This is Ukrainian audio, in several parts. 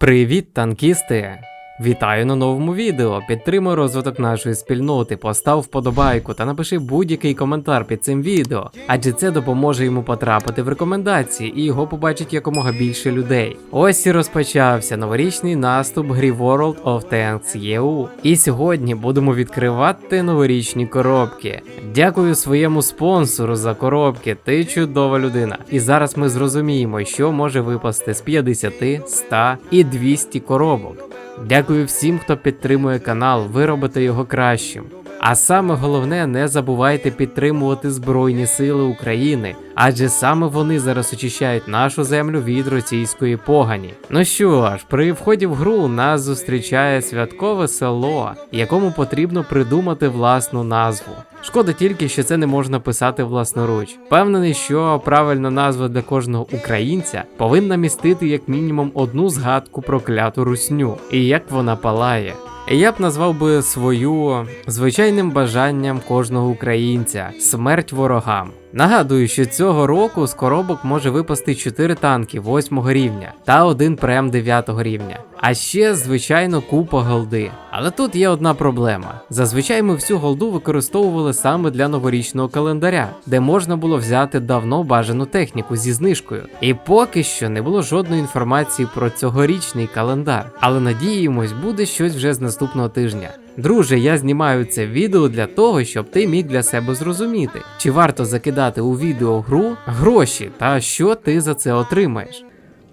Привіт, танкісти! Вітаю на новому відео. Підтримуй розвиток нашої спільноти, постав вподобайку та напиши будь-який коментар під цим відео, адже це допоможе йому потрапити в рекомендації і його побачить якомога більше людей. Ось і розпочався новорічний наступ грі World of Tanks EU. І сьогодні будемо відкривати новорічні коробки. Дякую своєму спонсору за коробки. Ти чудова людина. І зараз ми зрозуміємо, що може випасти з 50, 100 і 200 коробок. Дякую всім, хто підтримує канал, ви робите його кращим. А саме головне, не забувайте підтримувати Збройні Сили України, адже саме вони зараз очищають нашу землю від російської погані. Ну що ж, при вході в гру нас зустрічає святкове село, якому потрібно придумати власну назву. Шкода тільки, що це не можна писати власноруч. Впевнений, що правильна назва для кожного українця повинна містити як мінімум одну згадку про кляту русню і як вона палає. Я б назвав би свою звичайним бажанням кожного українця смерть ворогам. Нагадую, що цього року з коробок може випасти 4 танки 8 рівня та один прем 9 рівня. А ще, звичайно, купа голди. Але тут є одна проблема. Зазвичай ми всю голду використовували саме для новорічного календаря, де можна було взяти давно бажану техніку зі знижкою. І поки що не було жодної інформації про цьогорічний календар. Але надіємось, буде щось вже з наступного тижня. Друже, я знімаю це відео для того, щоб ти міг для себе зрозуміти, чи варто закидати у відео гру гроші та що ти за це отримаєш.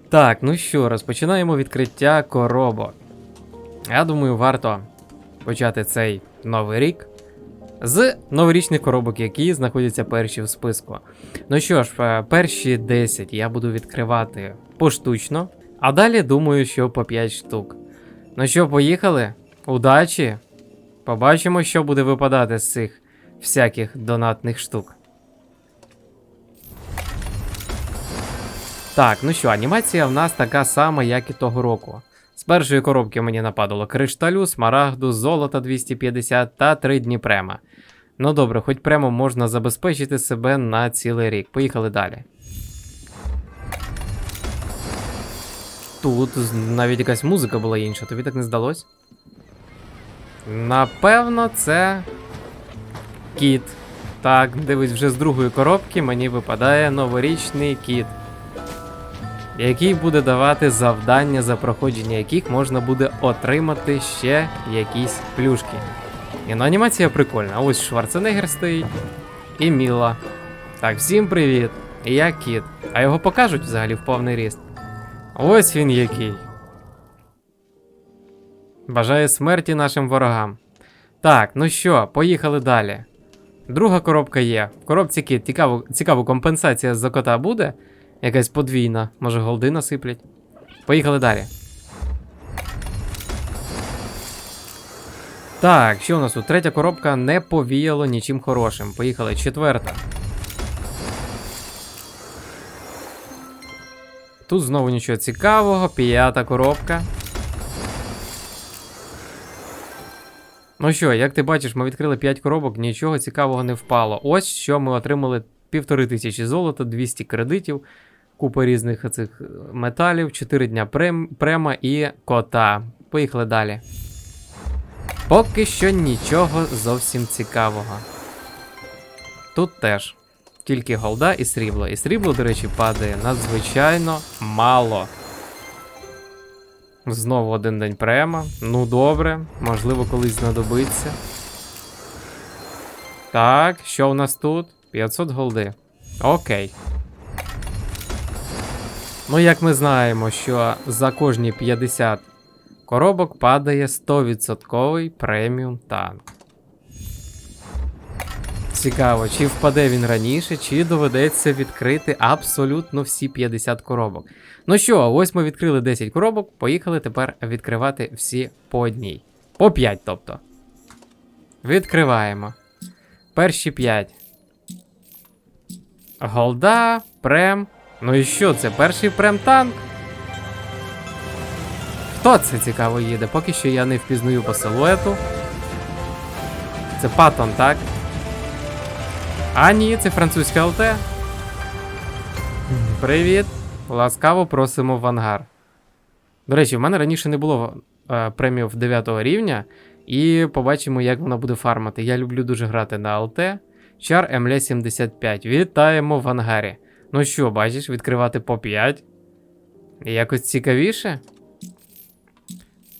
Так, ну що, розпочинаємо відкриття коробок. Я думаю, варто почати цей новий рік з новорічних коробок, які знаходяться перші в списку. Ну що ж, е, перші 10 я буду відкривати поштучно, а далі думаю, що по 5 штук. Ну що, поїхали? Удачі! Побачимо, що буде випадати з цих всяких донатних штук. Так, ну що, анімація в нас така сама, як і того року. З першої коробки мені нападало кришталю, смарагду, золота 250 та 3 дні према. Ну добре, хоч прямо можна забезпечити себе на цілий рік. Поїхали далі. Тут навіть якась музика була інша, тобі так не здалось? Напевно, це кіт. Так, дивись, вже з другої коробки мені випадає новорічний кіт, який буде давати завдання, за проходження яких можна буде отримати ще якісь плюшки. І ну анімація прикольна. Ось Шварценеггер стоїть і Міла. Так, всім привіт. Я кіт. А його покажуть взагалі в повний ріст. Ось він який. Бажаю смерті нашим ворогам. Так, ну що, поїхали далі. Друга коробка є. В коробці кіт. Цікаво, цікаво, компенсація за кота буде? Якась подвійна. Може голди насиплять. Поїхали далі. Так, що у нас тут? Третя коробка не повіяло нічим хорошим. Поїхали. Четверта. Тут знову нічого цікавого. П'ята коробка. Ну що, як ти бачиш, ми відкрили 5 коробок, нічого цікавого не впало. Ось що ми отримали півтори тисячі золота, 200 кредитів, купа різних цих металів, 4 дня прем, према і кота. Поїхали далі. Поки що нічого зовсім цікавого. Тут теж. Тільки голда і срібло. І срібло, до речі, падає надзвичайно мало. Знову один день према. Ну добре, можливо, колись знадобиться. Так, що у нас тут? 500 голди. Окей. Ну, як ми знаємо, що за кожні 50 коробок падає 100% преміум танк. Цікаво, чи впаде він раніше, чи доведеться відкрити абсолютно всі 50 коробок. Ну що, ось ми відкрили 10 коробок, поїхали тепер відкривати всі по одній. По 5, тобто. Відкриваємо. Перші 5. Голда, прем. Ну і що це? Перший прем-танк? Хто це цікаво їде? Поки що я не впізнаю по силуету. Це Паттон, так? А ні, це французьке ЛТ. Привіт. Ласкаво просимо в ангар. До речі, в мене раніше не було е, преміїв 9 рівня, і побачимо, як вона буде фармити. Я люблю дуже грати на ЛТ. Чар МЛ 75. Вітаємо в ангарі. Ну що, бачиш, відкривати по 5. Якось цікавіше.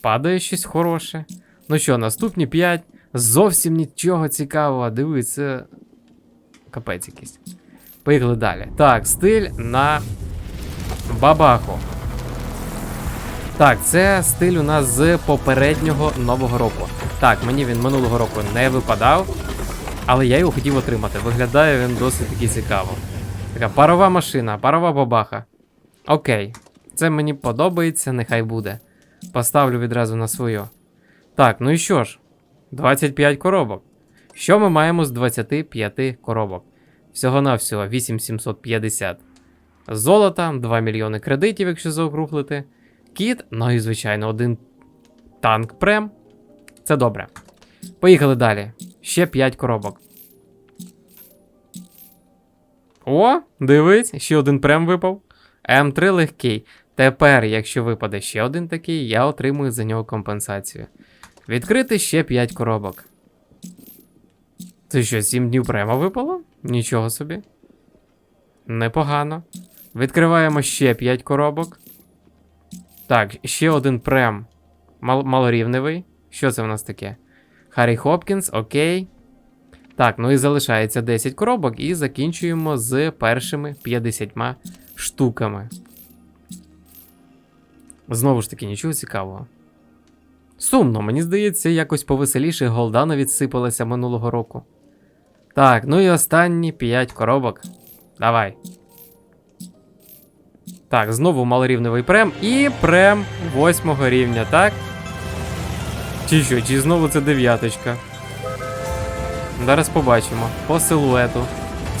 Падає щось хороше. Ну що, наступні 5. Зовсім нічого цікавого. Диви, це. Капець якийсь. Поїхали далі. Так, стиль на бабаху. Так, це стиль у нас з попереднього нового року. Так, мені він минулого року не випадав, але я його хотів отримати. Виглядає він досить таки цікаво. Така парова машина, парова бабаха. Окей, це мені подобається, нехай буде. Поставлю відразу на свою. Так, ну і що ж? 25 коробок. Що ми маємо з 25 коробок? Всього-навсього 8750 золота, 2 мільйони кредитів, якщо заокруглити. Кіт, ну і звичайно, один танк прем. Це добре. Поїхали далі. Ще 5 коробок. О, дивись, ще один прем випав. М3 легкий. Тепер, якщо випаде ще один такий, я отримую за нього компенсацію. Відкрити ще 5 коробок. Це що, 7 днів према випало? Нічого собі. Непогано. Відкриваємо ще 5 коробок. Так, ще один прем. Мал малорівневий. Що це в нас таке? Харрі Хопкінс, окей. Так, ну і залишається 10 коробок, і закінчуємо з першими 50 штуками. Знову ж таки, нічого цікавого. Сумно, мені здається, якось повеселіше голда відсипалася минулого року. Так, ну і останні 5 коробок. Давай. Так, знову малорівневий прем і прем восьмого рівня, так? Чи що, чи знову це дев'яточка? Зараз побачимо. По силуету.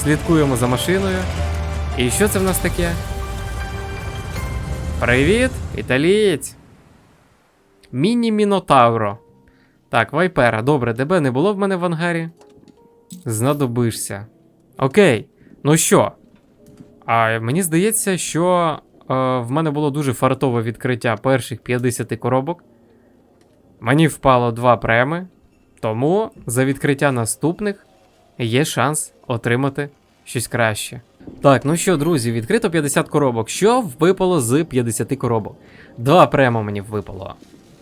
Слідкуємо за машиною. І що це в нас таке? Привіт, італієць. Міні-мінотавро. Так, Вайпера, добре, тебе не було в мене в ангарі? Знадобишся. Окей. Ну що? А мені здається, що е, в мене було дуже фартове відкриття перших 50 коробок. Мені впало два преми. Тому за відкриття наступних є шанс отримати щось краще. Так, ну що, друзі, відкрито 50 коробок. Що випало з 50 коробок? Два према мені випало.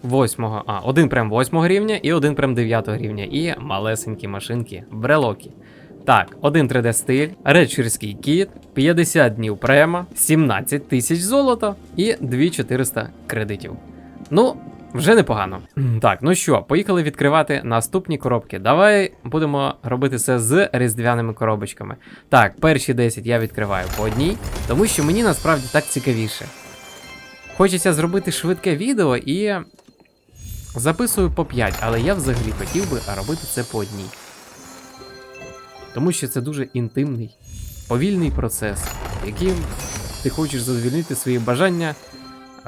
Восьмого, а, один прем 8 рівня і один прем 9 рівня. І малесенькі машинки, брелоки. Так, один 3D стиль, речерський кіт, 50 днів према, 17 тисяч золота і 2400 кредитів. Ну, вже непогано. Так, ну що, поїхали відкривати наступні коробки. Давай будемо робити це з різдвяними коробочками. Так, перші 10 я відкриваю по одній, тому що мені насправді так цікавіше. Хочеться зробити швидке відео і записую по 5, але я взагалі хотів би робити це по одній. Тому що це дуже інтимний, повільний процес, яким ти хочеш задовільнити свої бажання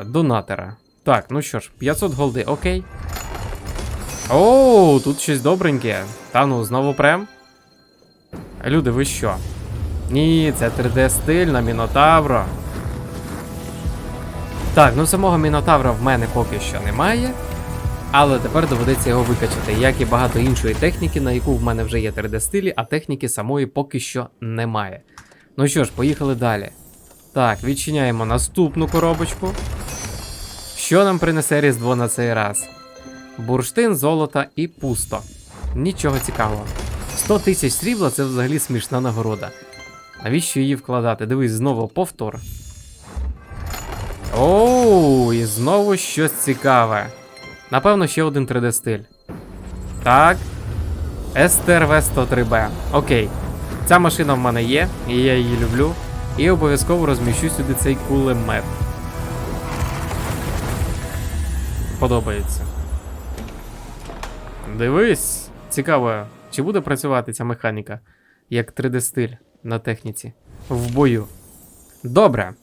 донатора. Так, ну що ж, 500 голди, окей. Оу, тут щось добреньке. Та ну, знову прем. Люди, ви що? Ні, це 3D стиль на Мінотавро. Так, ну самого Мінотавра в мене поки що немає. Але тепер доведеться його викачати, як і багато іншої техніки, на яку в мене вже є 3D стилі, а техніки самої поки що немає. Ну що ж, поїхали далі. Так, відчиняємо наступну коробочку. Що нам принесе Різдво на цей раз? Бурштин, золото і пусто. Нічого цікавого. 100 тисяч срібла це взагалі смішна нагорода. Навіщо її вкладати? Дивись, знову повтор. Оу, і знову щось цікаве. Напевно, ще один 3D стиль. Так. STRV 103B. Окей. Ця машина в мене є, і я її люблю. І обов'язково розміщу сюди цей кулемет. Подобається. Дивись, цікаво, чи буде працювати ця механіка як 3D стиль на техніці в бою. Добре.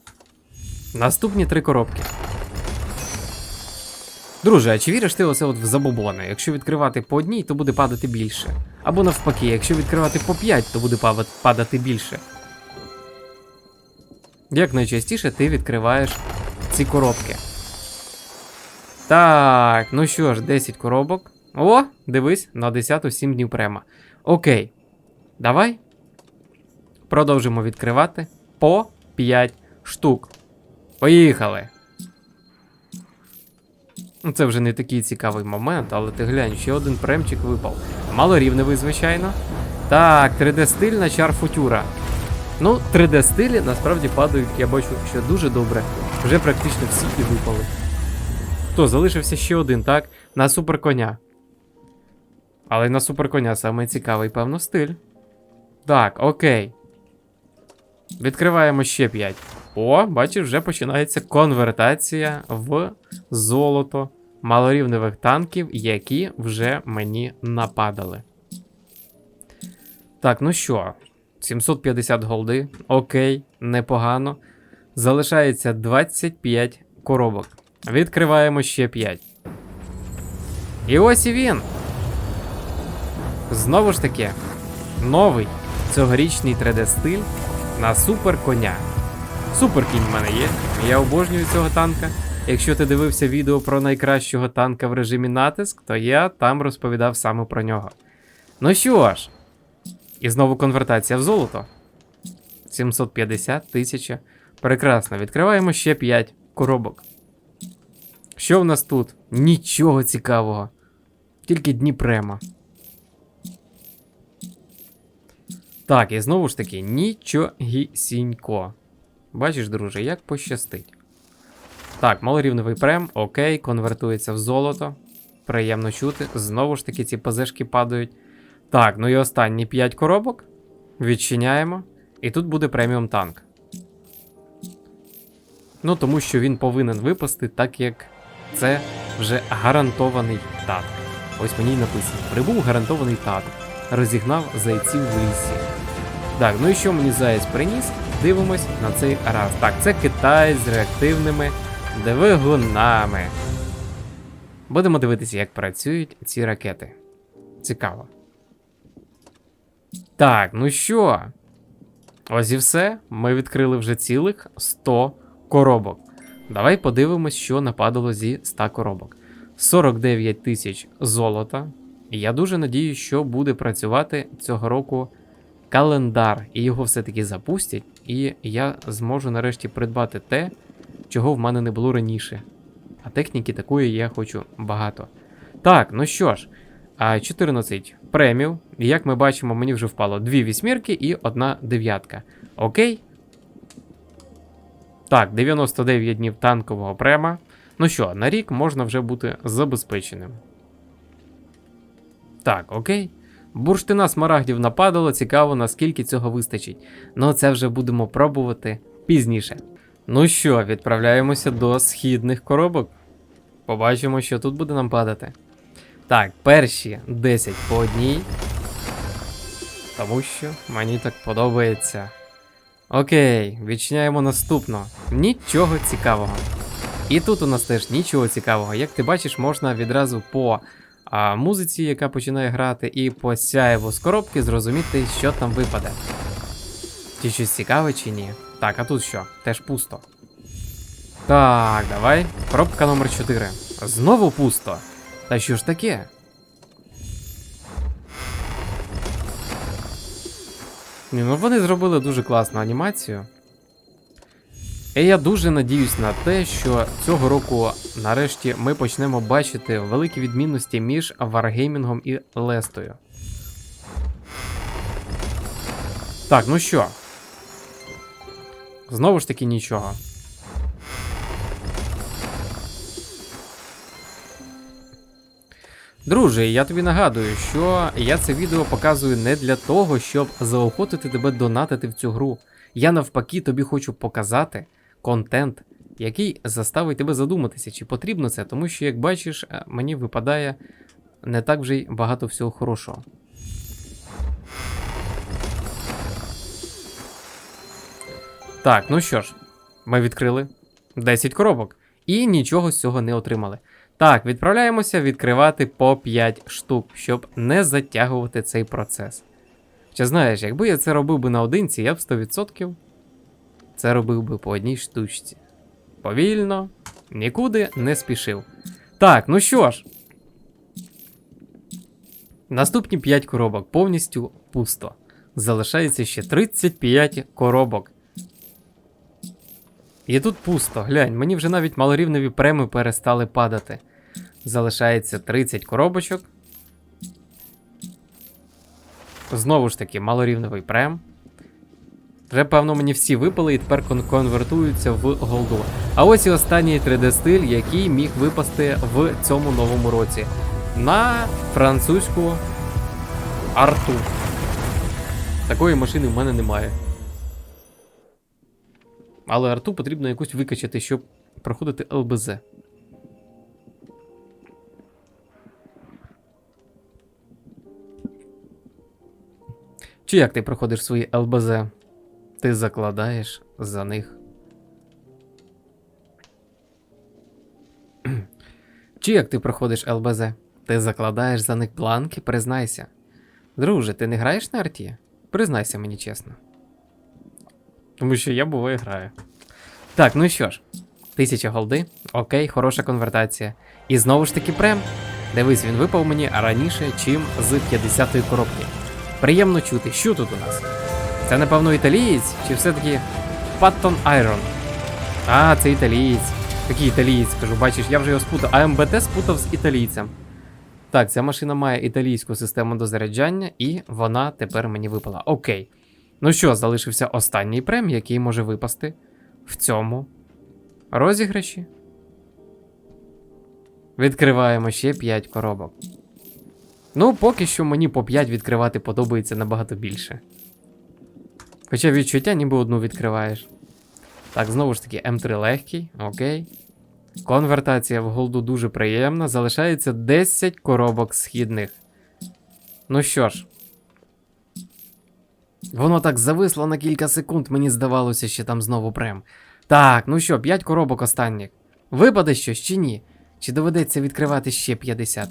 Наступні три коробки. Друже, а чи віриш ти оце от в забобони? Якщо відкривати по одній, то буде падати більше. Або навпаки, якщо відкривати по 5, то буде падати більше. Як найчастіше ти відкриваєш ці коробки? Так, ну що ж, 10 коробок. О, дивись, на 10 7 днів према. Окей. Давай. Продовжимо відкривати по 5 штук. Поїхали. Ну, Це вже не такий цікавий момент, але ти глянь, ще один премчик випав. Малорівневий, звичайно. Так, 3D-стильна чар футюра. Ну, 3D стилі насправді падають, я бачу, що дуже добре. Вже практично всі і випали. То, залишився ще один, так? На суперконя. Але на суперконя саме цікавий, певно, стиль. Так, окей. Відкриваємо ще 5. О, бачиш, вже починається конвертація в золото малорівневих танків, які вже мені нападали. Так, ну що, 750 голди. Окей, непогано. Залишається 25 коробок. Відкриваємо ще 5. І ось і він. Знову ж таки, новий цьогорічний 3D стиль на супер коня. Супер кінь в мене є. Я обожнюю цього танка. Якщо ти дивився відео про найкращого танка в режимі натиск, то я там розповідав саме про нього. Ну що ж, і знову конвертація в золото. 750 тисяча. Прекрасно, відкриваємо ще 5 коробок. Що в нас тут? Нічого цікавого. Тільки Дніпрема. Так, і знову ж таки, нічогісінько. Бачиш, друже, як пощастить. Так, малорівневий прем, окей, конвертується в золото. Приємно чути. Знову ж таки, ці пазешки падають. Так, ну і останні 5 коробок. Відчиняємо. І тут буде преміум танк. Ну, тому що він повинен випасти, так як це вже гарантований танк. Ось мені й написано: прибув гарантований танк. Розігнав зайців в лісі. Так, ну і що мені заєць приніс? Дивимось на цей раз. Так, це Китай з реактивними двигунами. Будемо дивитися, як працюють ці ракети. Цікаво. Так, ну що? Ось і все. Ми відкрили вже цілих 100 коробок. Давай подивимось, що нападало зі 100 коробок. 49 тисяч золота. І я дуже надію, що буде працювати цього року календар, і його все-таки запустять, і я зможу нарешті придбати те, чого в мене не було раніше. А техніки такої я хочу багато. Так, ну що ж, 14 премів. І як ми бачимо, мені вже впало дві вісьмірки і одна дев'ятка. Окей. Так, 99 днів танкового према. Ну що, на рік можна вже бути забезпеченим. Так, окей. Бурштина смарагдів нападало, цікаво, наскільки цього вистачить. Ну це вже будемо пробувати пізніше. Ну що, відправляємося до східних коробок. Побачимо, що тут буде нам падати. Так, перші 10 по одній. Тому що мені так подобається. Окей, відчиняємо наступну. Нічого цікавого. І тут у нас теж нічого цікавого. Як ти бачиш, можна відразу по а, музиці, яка починає грати, і по сяєву з коробки зрозуміти, що там випаде. Чи щось цікаве, чи ні. Так, а тут що? Теж пусто. Так, давай. Коробка номер 4. Знову пусто. Та що ж таке? Ну вони зробили дуже класну анімацію. І я дуже надіюсь на те, що цього року нарешті ми почнемо бачити великі відмінності між Wargaming і Лестою. Так, ну що? Знову ж таки нічого. Друже, я тобі нагадую, що я це відео показую не для того, щоб заохотити тебе донатити в цю гру. Я навпаки тобі хочу показати контент, який заставить тебе задуматися, чи потрібно це, тому що, як бачиш, е, мені випадає не так вже й багато всього хорошого. Так, ну що ж, ми відкрили 10 коробок і нічого з цього не отримали. Так, відправляємося відкривати по 5 штук, щоб не затягувати цей процес. Чи знаєш, якби я це робив би наодинці, я б 100% це робив би по одній штучці. Повільно, нікуди не спішив. Так, ну що ж. Наступні 5 коробок повністю пусто. Залишається ще 35 коробок. І тут пусто, глянь, мені вже навіть малорівневі преми перестали падати. Залишається 30 коробочок. Знову ж таки, малорівневий прем. Вже, певно, мені всі випали і тепер кон- конвертуються в голду. А ось і останній 3D-стиль, який міг випасти в цьому новому році. На французьку арту. Такої машини в мене немає. Але арту потрібно якусь викачати, щоб проходити ЛБЗ. Чи як ти проходиш свої ЛБЗ? Ти закладаєш за них. Чи як ти проходиш ЛБЗ? Ти закладаєш за них бланки, признайся. Друже, ти не граєш на арті? Признайся мені чесно. Тому що я буває граю. Так, ну що ж, тисяча голди, окей, хороша конвертація. І знову ж таки прем. Дивись, він випав мені раніше, чим з 50-ї коробки. Приємно чути, що тут у нас? Це, напевно, італієць, чи все-таки Паттон Айрон? А, це італієць. Такий італієць, кажу, бачиш, я вже його спутав. АМБТ спутав з італійцем. Так, ця машина має італійську систему дозаряджання, і вона тепер мені випала. Окей. Ну що, залишився останній прем, який може випасти в цьому розіграші. Відкриваємо ще 5 коробок. Ну, поки що мені по 5 відкривати подобається набагато більше. Хоча відчуття ніби одну відкриваєш. Так, знову ж таки, М3 легкий, окей. Конвертація в голду дуже приємна. Залишається 10 коробок східних. Ну що ж. Воно так зависло на кілька секунд, мені здавалося, що там знову прем. Так, ну що, 5 коробок останніх. Випаде щось чи ні? Чи доведеться відкривати ще 50?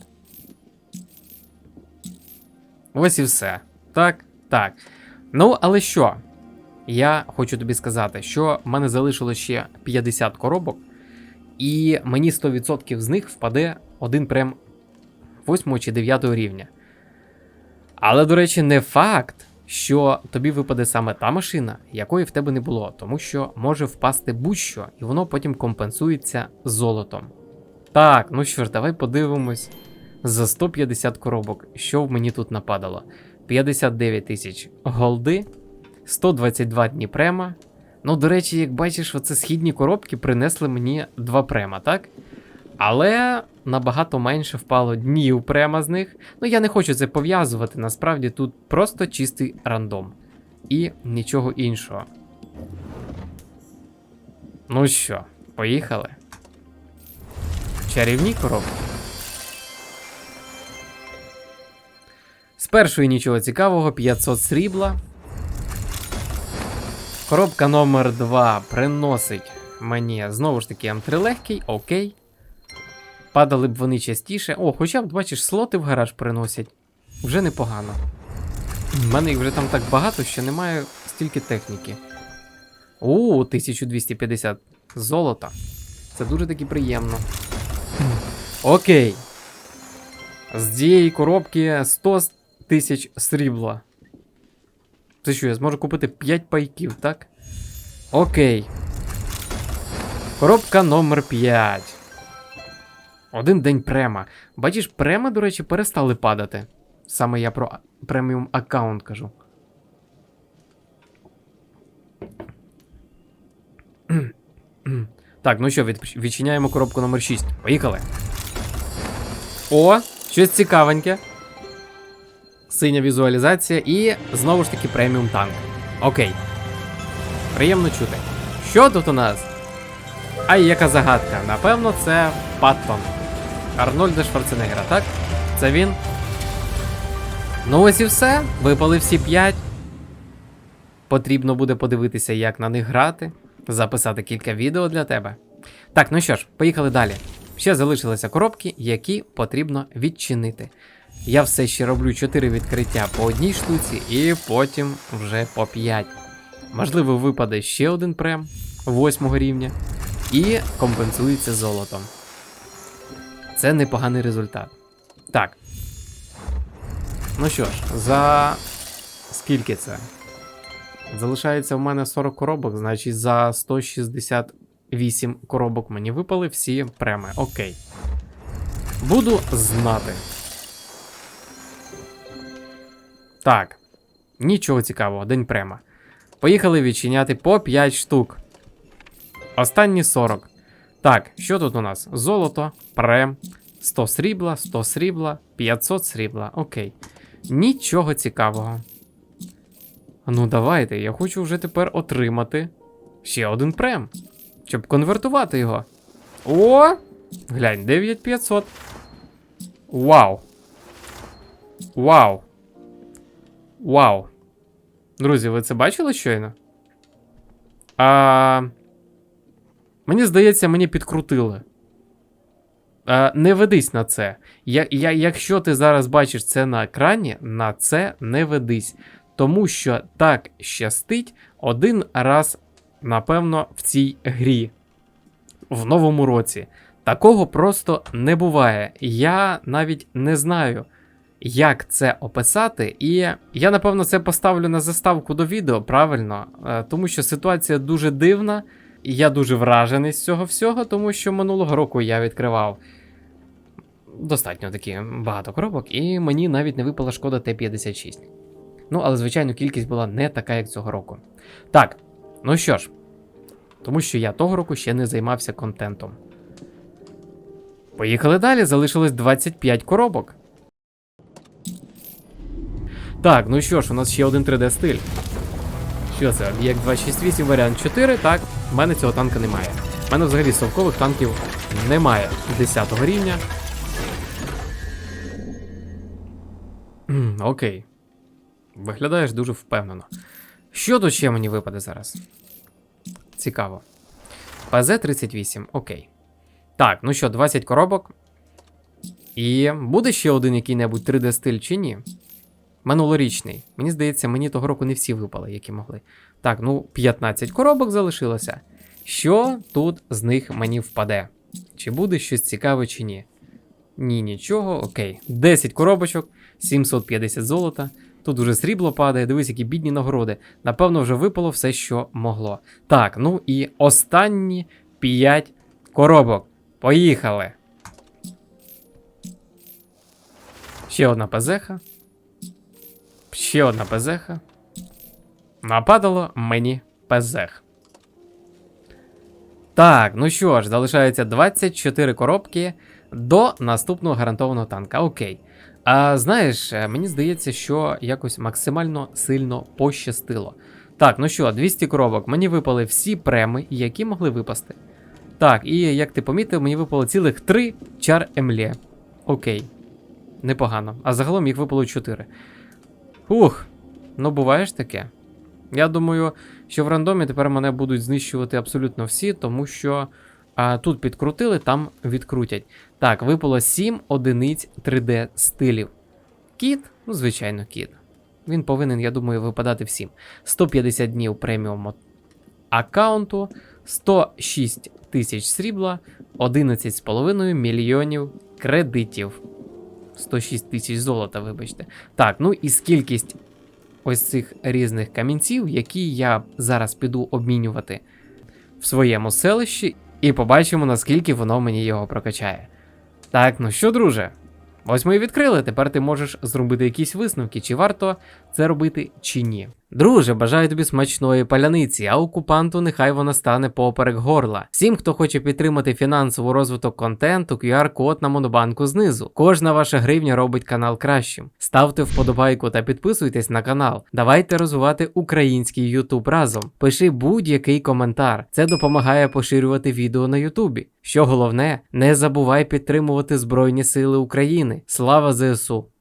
Ось і все. Так, так. Ну, але що? Я хочу тобі сказати, що в мене залишилось ще 50 коробок, і мені 100% з них впаде один прем 8 чи 9 рівня. Але, до речі, не факт, що тобі випаде саме та машина, якої в тебе не було, тому що може впасти будь-що, і воно потім компенсується золотом. Так, ну що ж, давай подивимось за 150 коробок, що в мені тут нападало. 59 тисяч голди, 122 дні према. Ну, до речі, як бачиш, оце східні коробки принесли мені два према, так? Але набагато менше впало днів према з них. Ну, я не хочу це пов'язувати, насправді тут просто чистий рандом. І нічого іншого. Ну що, поїхали? Чарівні коробки. Першої нічого цікавого, 500 срібла. Коробка номер 2 приносить мені знову ж таки М3 легкий, окей. Падали б вони частіше. О, хоча б, бачиш, слоти в гараж приносять. Вже непогано. У мене їх вже там так багато, що немає стільки техніки. О, 1250 золота. Це дуже таки приємно. Окей. З цієї коробки 100 тисяч срібла. Це що, я зможу купити 5 пайків, так? Окей. Коробка номер 5. Один день према. Бачиш, према, до речі, перестали падати. Саме я про преміум аккаунт кажу. так, ну що, відчиняємо коробку номер 6. Поїхали. О, щось цікавеньке. Синя візуалізація і знову ж таки преміум танк. Окей. Приємно чути. Що тут у нас? Ай, яка загадка. Напевно, це Паттон. Арнольда Шварценеггера, так? Це він. Ну ось і все. Випали всі 5. Потрібно буде подивитися, як на них грати, записати кілька відео для тебе. Так, ну що ж, поїхали далі. Ще залишилися коробки, які потрібно відчинити. Я все ще роблю 4 відкриття по одній штуці і потім вже по 5. Можливо, випаде ще один прем 8 рівня і компенсується золотом. Це непоганий результат. Так. Ну що ж, за скільки це? Залишається в мене 40 коробок, значить за 168 коробок мені випали всі преми. Окей. Буду знати. Так. Нічого цікавого, день према. Поїхали відчиняти по 5 штук. Останні 40. Так, що тут у нас? Золото, прем, 100 срібла, 100 срібла, 500 срібла. Окей. Нічого цікавого. Ну, давайте, я хочу вже тепер отримати ще один прем. Щоб конвертувати його. О! Глянь, 9500. Вау. Вау. Вау. Друзі, ви це бачили щойно? А... Мені здається, мені підкрутили. А, не ведись на це. Я, я, Якщо ти зараз бачиш це на екрані, на це не ведись. Тому що так щастить один раз, напевно, в цій грі. В новому році. Такого просто не буває. Я навіть не знаю, як це описати. І я, напевно, це поставлю на заставку до відео, правильно? Е, Тому що ситуація дуже дивна. І я дуже вражений з цього всього, тому що минулого року я відкривав достатньо такі багато коробок, і мені навіть не випала шкода Т-56. Ну, але, звичайно, кількість була не така, як цього року. Так, ну що ж, тому що я того року ще не займався контентом. Поїхали далі, залишилось 25 коробок. Так, ну що ж, у нас ще один 3D стиль. Що це? Об'єкт 268 варіант 4. Так, в мене цього танка немає. У мене взагалі совкових танків немає 10 рівня. Окей. Виглядаєш дуже впевнено. Що тут ще мені випаде зараз? Цікаво. ПЗ-38, окей. Так, ну що, 20 коробок. І буде ще один який-небудь 3D стиль чи ні? Минулорічний. Мені здається, мені того року не всі випали, які могли. Так, ну 15 коробок залишилося. Що тут з них мені впаде? Чи буде щось цікаве, чи ні? Ні, нічого, окей. 10 коробочок, 750 золота. Тут уже срібло падає, дивись, які бідні нагороди. Напевно, вже випало все, що могло. Так, ну і останні 5 коробок. Поїхали. Ще одна пазеха. Ще одна пезеха. Нападало мені пезех. Так, ну що ж, залишається 24 коробки до наступного гарантованого танка. Окей. А знаєш, е, мені здається, що якось максимально сильно пощастило. Так, ну що, 200 коробок. Мені випали всі преми, які могли випасти. Так, і як ти помітив, мені випало цілих 3 чар емлє. Окей. Непогано. А загалом їх випало 4. Ух, ну буває ж таке. Я думаю, що в рандомі тепер мене будуть знищувати абсолютно всі, тому що а, тут підкрутили, там відкрутять. Так, випало 7 одиниць 3D стилів. Кіт, ну, звичайно, кіт. Він повинен, я думаю, випадати всім. 150 днів преміум аккаунту, 106 тисяч срібла, 11,5 мільйонів кредитів. 106 тисяч золота, вибачте. Так, ну і скількість ось цих різних камінців, які я зараз піду обмінювати в своєму селищі, і побачимо, наскільки воно мені його прокачає. Так, ну що, друже? Ось ми і відкрили. Тепер ти можеш зробити якісь висновки, чи варто це робити, чи ні. Друже, бажаю тобі смачної паляниці, а окупанту нехай вона стане поперек горла. Всім, хто хоче підтримати фінансовий розвиток контенту, QR-код на монобанку знизу. Кожна ваша гривня робить канал кращим. Ставте вподобайку та підписуйтесь на канал. Давайте розвивати український YouTube разом. Пиши будь-який коментар. Це допомагає поширювати відео на Ютубі. Що головне, не забувай підтримувати Збройні Сили України. Слава ЗСУ!